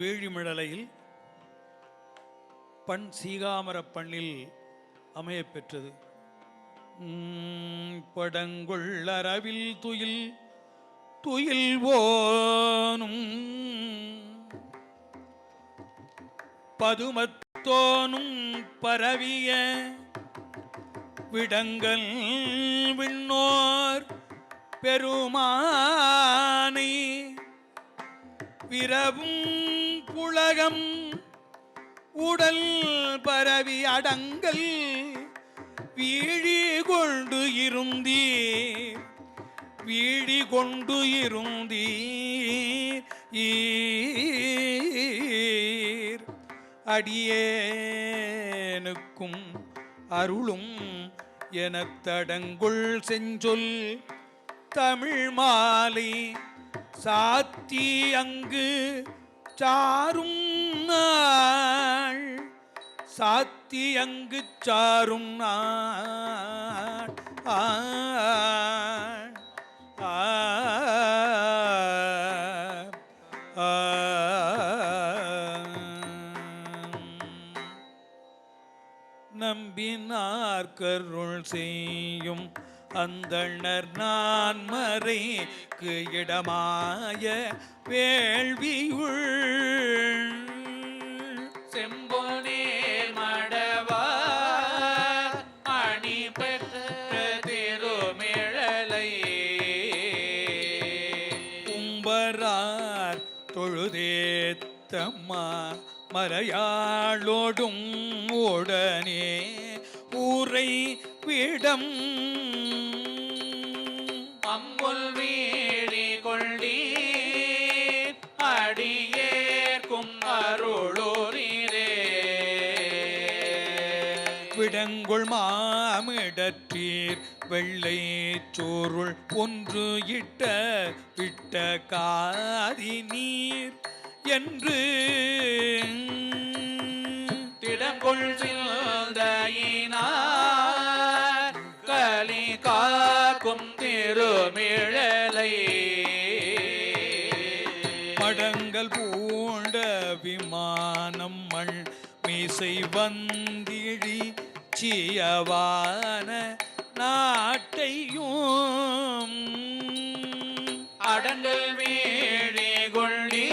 வேழிமிழலையில் பண் சீகாமரப் பண்ணில் அமையப் பெற்றது. உம், துயில் துயில் ஓனும் பதுமத்தோனும் பரவிய விடங்கல் விண்ணோர் பெருமானை விரவும் உலகம் உடல் பரவி அடங்கல் வீழி கொண்டு இருந்தீர். வீழி கொண்டு இருந்தீர். ஈர். அடியேனுக்கும் அருளும் எனத் தடங்குள் செஞ்சொல். தமிழ் மாலை சாத்தி அங்கு சாரும் நாள் சாத்தி அங்கு சாரும் நாள். ஆ நம்பினார் கருள் செய்யும் அந்தணர் நான் மறைக்கு இடமாய வேள்வியுள். செம்பொனேல் மடவா அணி பெற்ற திருமிழலை. கும்பரார் தொழுதேத்தம்மா மறையாளோடும் உடனே ஊரை விடம் அம்புல் வீழி கொண்டீர் அடியேற்கும் அருளூரிரே விடங்குள் மாமிடற்றீர் வெள்ளை சோருள் ஒன்று இட்ட விட்ட காதி நீர். என்று திடங்கொள் ஓசை வந்திழி சியவான நாட்டையும் அடங்கல் வீழி கொள்ளி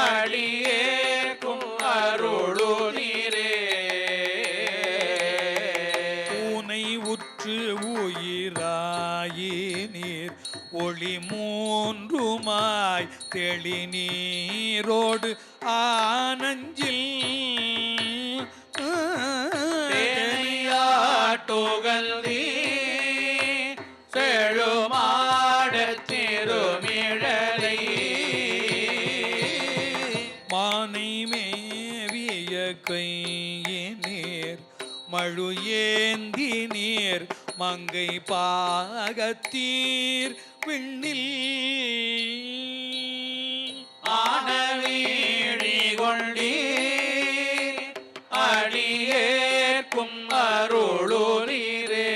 அடியேற்கும் அருளுநீரே பூனை உற்று உயிராயினீர் ஒளி மூன்றுமாய் தெளி நீரோடு ஆன மழு ஏந்தி நீர் மங்கை பாகத்தீர் விண்ணில். ஆனவீழி கொள்ளி அடியேற்கும் அருளுநீரே.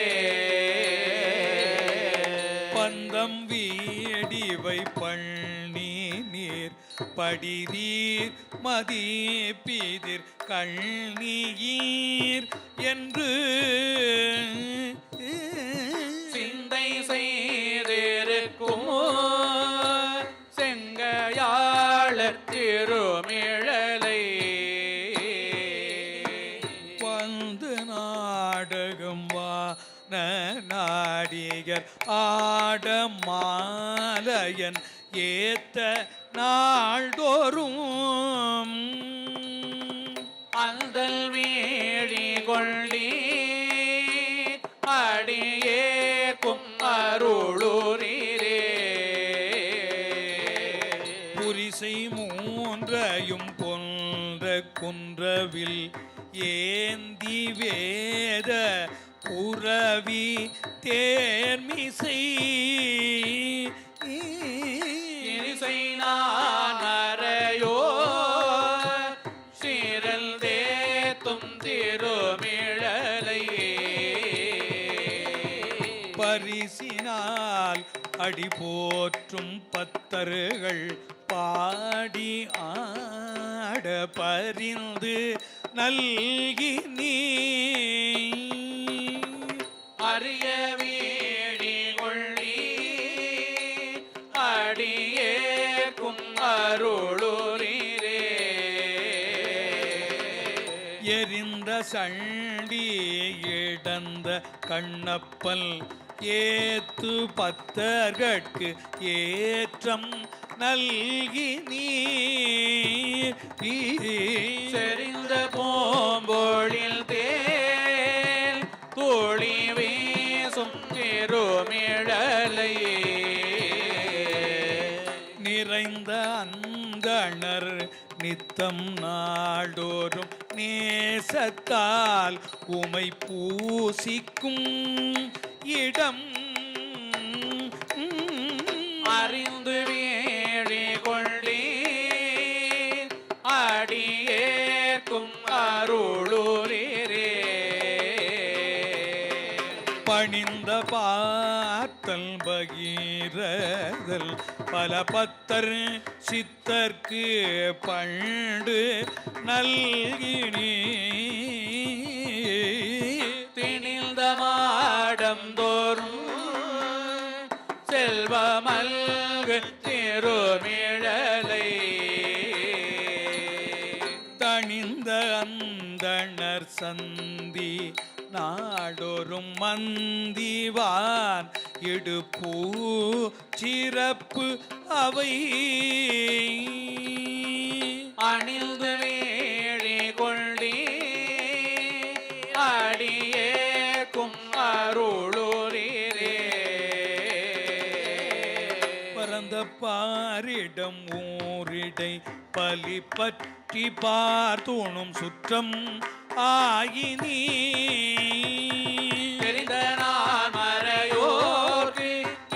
பந்தம் வீடிவை பண்ணி நீர் படிதீர் மதிப்பீதிர் கண்ணீர் என்று சிந்தை செய்திருக்கும் செங்கையாளர் திருமிழலை. வந்து நாடகம் வான நாடிகர் ஆட மாலையன் ஏத்த நாள்தோறும் அந்தல் வேடி கொள்ளி அடியே அருளுரீரே புரிசை மூன்றையும் கொன்ற குன்றவில் ஏந்தி வேத புறவி தேர்மிசை அடி போற்றும் பத்தர்கள் பாடி ஆட பரிந்து நல்கி நீ. அரிய வீடி கொள்ளி அடியேற்கும் அருளுரீரே எரிந்த சண்டி இடந்த கண்ணப்பல் ஏத்து பத்தர்கட்கு ஏற்றம் நல்கி நீ செறிந்த போம்பொழில் தேல் தோழி வீசும் திருமிழலை நிறைந்த அந்தணர் நித்தம் நாடோறும் நேசத்தால் உமை பூசிக்கும் இடம். அறிந்து வேழி கொள்ளி அடியேற்கும் அருளுரீரே பணிந்த பார்த்தல் பகீரதல் பல பத்தர் சித்தர்க்கு பண்டு நல்கினி செல்வமல்கு திருமிழலை. தணிந்த அந்தனர் சந்தி நாடொரும் மந்திவான். இடுப்பூ சிறப்பு அவை. அணிந்து வேழி கொள்ளி அடியே அருளுரீரே பாரிடம் ஊரிடை பலி பற்றி பார்த்தோணும் சுற்றம் ஆயினி. தெரிந்த நான் மறையோர்க்கு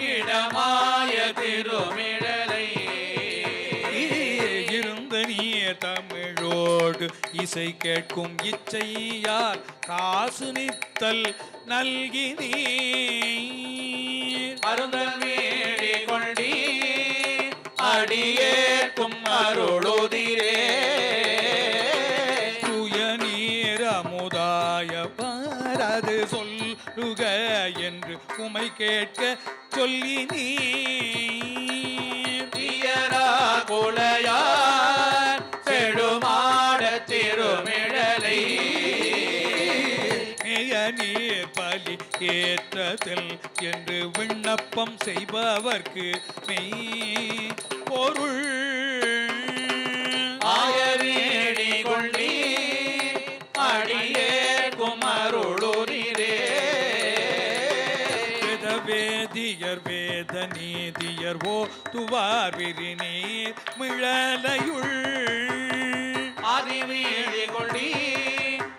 இடமாய திருமிழலை இருந்த நீ தமிழோடு இசை கேட்கும் இச்சையார் காசு நித்தல் நல்கி நீ உமை கேட்க சொல்லி நீ தீயரா குலையார் செடுமாட திருமிழலை. நீர் பலி ஏற்றதில் என்று விண்ணப்பம் செய்பவர்க்கு மெய் ஓ துவார் விரிநீர் மிழலையுள். அதிவீழி கொண்டி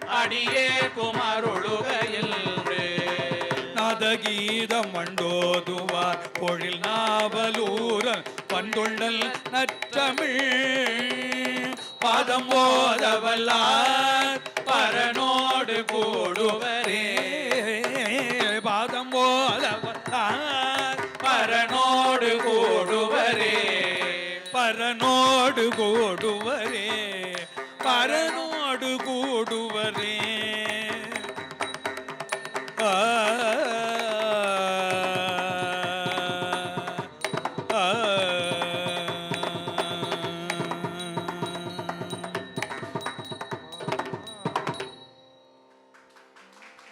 அடியேற்கும் அருளுகையில் நாதகீதம் மண்டோதுவார் பொழில் நாவலூரன் பண்டுள்ளல் நற்றமிழ். பாதம் ஓதவல்லார் பரனோடு கூடுவரே. பரனோடு கூடுவரே